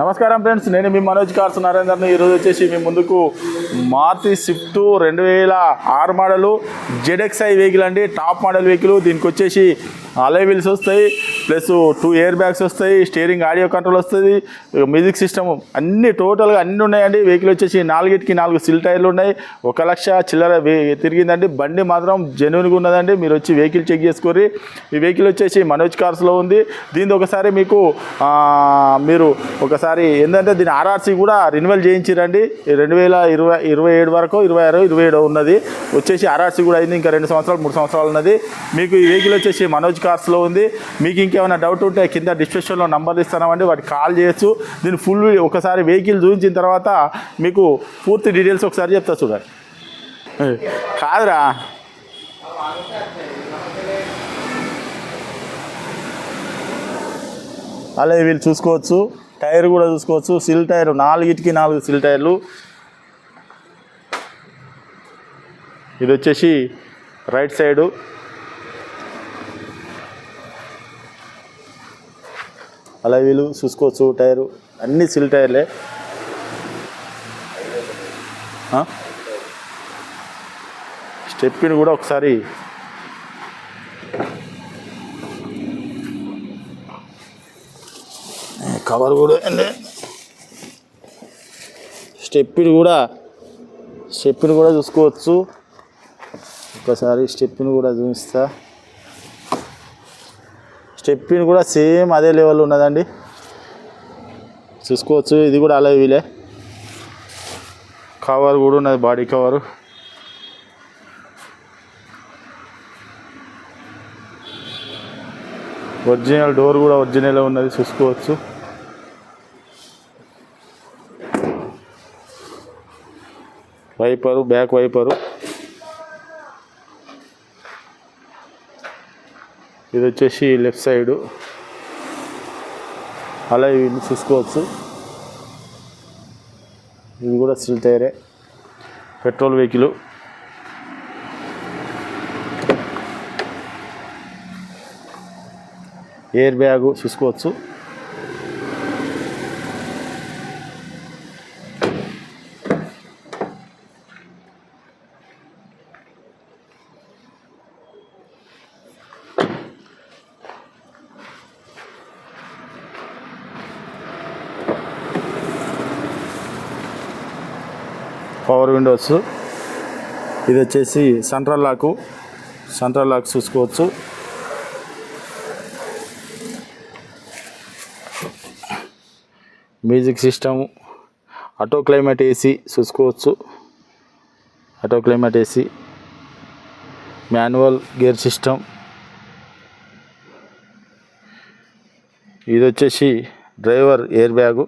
నమస్కారం ఫ్రెండ్స్ నేను మీ మనోజ్ కార్స్ నరేందర్ని ఈరోజు వచ్చేసి మీ ముందుకు మారుతి స్విఫ్ట్ రెండు వేల ఆరు మోడలు జెడెక్స్ఐ వెహికల్ అండి. Top model vehicle. దీనికి వచ్చేసి అలై వీల్స్ వస్తాయి. ప్లస్ టూ ఇయర్ బ్యాగ్స్ వస్తాయి స్టీరింగ్ ఆడియో కంట్రోల్ వస్తుంది మ్యూజిక్ సిస్టమ్ అన్ని టోటల్గా అన్నీ ఉన్నాయండి. వెహికల్ వచ్చేసి నాలుగిటికి నాలుగు సిల్ టైర్లు ఉన్నాయి. ఒక లక్ష చిల్లర తిరిగిందండి. బండి మాత్రం జెన్యున్గా ఉన్నదండి. మీరు వచ్చి వెహికల్ చెక్ చేసుకోరి ఈ వెహికల్ వచ్చేసి మనోజ్ కార్స్లో ఉంది. దీని ఒకసారి మీకు మీరు ఒకసారి ఏంటంటే దీని ఆర్ఆర్సీ కూడా రెన్యువల్ చేయించిరండి. రెండు వేల ఇరవై ఇరవై ఏడు వరకు ఇరవై ఆరు ఇరవై ఏడు ఉన్నది. వచ్చేసి ఆర్ఆర్సీ కూడా అయింది. ఇంకా రెండు సంవత్సరాలు మూడు సంవత్సరాలు ఉన్నది. మీకు ఈ వెహికల్ వచ్చేసి మనోజ్ కార్స్లో ఉంది. మీకు ఇంకా ఇంకేమైనా డౌట్ ఉంటే కింద డిస్క్రిప్షన్లో నంబర్లు ఇస్తామండి వాటికి కాల్ చేయొచ్చు దీని ఫుల్ ఒకసారి వెహికల్ చూపించిన తర్వాత మీకు పూర్తి డీటెయిల్స్ ఒకసారి చెప్తా చూడండి. కాదురా. అలా వీళ్ళు చూసుకోవచ్చు. టైర్ కూడా చూసుకోవచ్చు. సిల్ టైర్ నాలుగిటికి నాలుగు సిల్ టైర్లు. ఇది వచ్చేసి రైట్ సైడు. అలా వీళ్ళు చూసుకోవచ్చు టైరు అన్ని సిల్ టైర్లే. స్టెప్పిని కూడా ఒకసారి కవర్ కూడా స్టెప్పిని కూడా స్టెప్పిని కూడా చూసుకోవచ్చు. ఒకసారి స్టెప్పిని కూడా చూపిస్తా. స్టెప్పిన్ కూడా సేమ్ అదే లెవెల్ ఉన్నదండి. చూసుకోవచ్చు ఇది కూడా అలా వీలే. కవర్ కూడా ఉన్నది బాడీ కవర్ ఒరిజినల్ డోర్ కూడా ఒరిజినల్ ఉన్నది చూసుకోవచ్చు. వైపరు బ్యాక్ వైపరు ఇది వచ్చేసి లెఫ్ట్ సైడు. అలా ఇవి చూసుకోవచ్చు. ఇది కూడా steel టైరే. Petrol vehicle. Air bag చూసుకోవచ్చు. Power windows. ఇది వచ్చేసి సెంట్రల్ లాకు సెంట్రల్ లాక్ చూసుకోవచ్చు. Music system auto climate AC చూసుకోవచ్చు. Auto climate AC manual gear system. ఇది వచ్చేసి డ్రైవర్ ఎయిర్ బ్యాగు.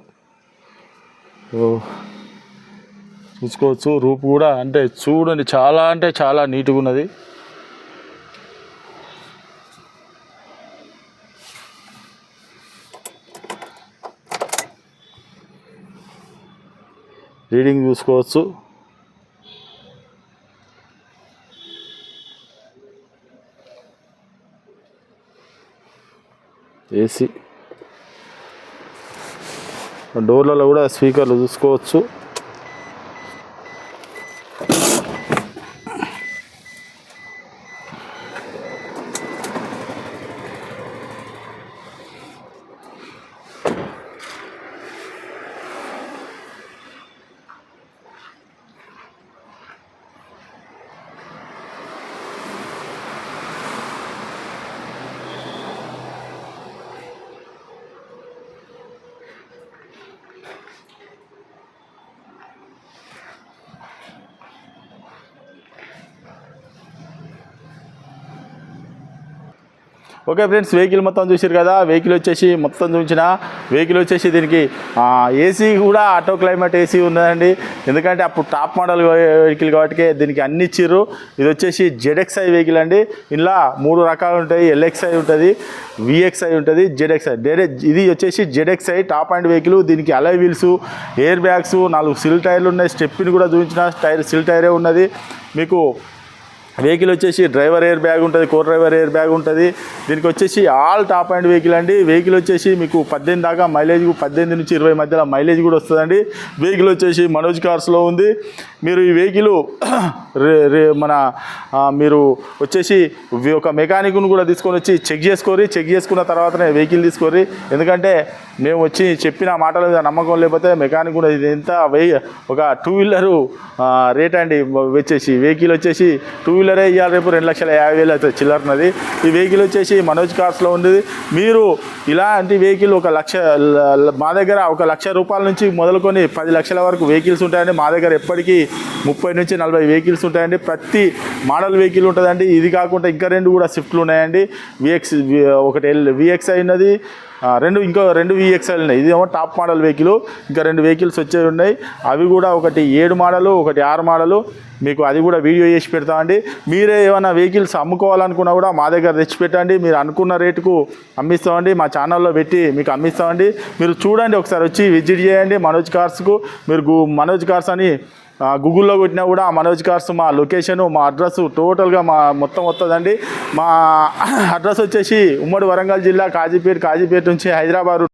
చూసుకోవచ్చు. రూపు కూడా అంటే చూడండి చాలా అంటే చాలా నీట్గా ఉన్నది. రీడింగ్ చూసుకోవచ్చు. ఏసీ. డోర్లలో కూడా స్పీకర్లు చూసుకోవచ్చు. ఓకే ఫ్రెండ్స్ వెహికల్ మొత్తం చూసారు కదా వెహికల్ వచ్చేసి మొత్తం చూసిన వెహికల్ వచ్చేసి దీనికి ఏసీ కూడా ఆటో క్లైమేట్ ఏసీ ఉన్నదండి. ఎందుకంటే అప్పుడు టాప్ మోడల్ వెహికల్ కాబట్టి దీనికి అన్ని ఇచ్చిర్రు. ఇది వచ్చేసి జెడ్ఎక్స్ఐ వెహికల్ అండి. ఇలా మూడు రకాలు ఉంటాయి. ఎల్ఎక్స్ఐ ఉంటుంది విఎక్స్ఐ ఉంటుంది జెడ్ఎక్స్ఐ డైరెక్ట్ ఇది వచ్చేసి జెడ్ఎక్స్ఐ టాప్ అండ్ వెహికల్ దీనికి అలై వీల్స్ ఎయిర్ బ్యాగ్స్ నాలుగు సిల్ టైర్లు ఉన్నాయి. స్టెప్పిని కూడా చూపించిన. టైర్ సిల్ టైరే ఉన్నది. మీకు వెహికల్ వచ్చేసి డ్రైవర్ ఎయిర్ బ్యాగ్ ఉంటుంది కో డ్రైవర్ ఎయిర్ బ్యాగ్ ఉంటుంది. దీనికి వచ్చేసి ఆల్ టాప్ అండ్ వెహికల్ అండి. వెహికల్ వచ్చేసి మీకు పద్దెనిమిది దాకా మైలేజ్ పద్దెనిమిది నుంచి ఇరవై మధ్యలో మైలేజ్ కూడా వస్తుందండి. వెహికల్ వచ్చేసి మనోజ్ కార్స్లో ఉంది. మీరు ఈ వెహికల్ రే రే మన మీరు వచ్చేసి ఒక మెకానిక్ను కూడా తీసుకొని వచ్చి చెక్ చేసుకోరి చెక్ చేసుకున్న తర్వాతనే వెహికల్ తీసుకోరి ఎందుకంటే మేము వచ్చి చెప్పిన మాటల మీద నమ్మకం లేకపోతే మెకానిక్ కూడా ఇది ఎంత వెయ్యి ఒక టూ వీలరు రేట్ అండి. వచ్చేసి వెహికల్ వచ్చేసి టూ వీలరే ఇవ్వాలి రేపు రెండు లక్షల యాభై వేలు అయితే చిల్లరనది ఈ వెహికల్ వచ్చేసి మనోజ్ కార్స్లో ఉండేది మీరు ఇలాంటి వెహికల్ ఒక లక్ష మా దగ్గర ఒక లక్ష రూపాయల నుంచి మొదలుకొని పది లక్షల వరకు వెహికల్స్ ఉంటాయండి. మా దగ్గర ఎప్పటికీ ముప్పై నుంచి నలభై వెహికల్స్ ఉంటాయండి. ప్రతి మోడల్ వెహికల్ ఉంటుందండి. ఇది కాకుండా ఇంకా రెండు కూడా స్విఫ్ట్లు ఉన్నాయండి. విఎక్స్ ఒకటి ఎల్ విఎక్స్ అయినది రెండు ఇంకో రెండు విఎక్స్ఎల్ ఉన్నాయి. ఇది ఏమో టాప్ మోడల్ వెహికల్ ఇంకా రెండు వెహికల్స్ వచ్చేవి ఉన్నాయి. అవి కూడా ఒకటి ఏడు మోడలు ఒకటి ఆరు మోడలు మీకు అది కూడా వీడియో చేసి పెడతామండి మీరే ఏమైనా వెహికల్స్ అమ్ముకోవాలనుకున్నా కూడా మా దగ్గర తెచ్చి పెట్టండి. మీరు అనుకున్న రేటుకు అమ్మిస్తామండి. మా ఛానల్లో పెట్టి మీకు అమ్మిస్తామండి. మీరు చూడండి ఒకసారి వచ్చి విజిట్ చేయండి మనోజ్ కార్స్కు మీరు మనోజ్ కార్స్ అని గూగుల్లో కొట్టినా కూడా ఆ మనోజ్ కార్స్ మా లొకేషను మా అడ్రస్ టోటల్గా మా మొత్తం వస్తుందండి. మా అడ్రస్ వచ్చేసి ఉమ్మడి వరంగల్ జిల్లా కాజీపేట కాజీపేట నుంచి హైదరాబాద్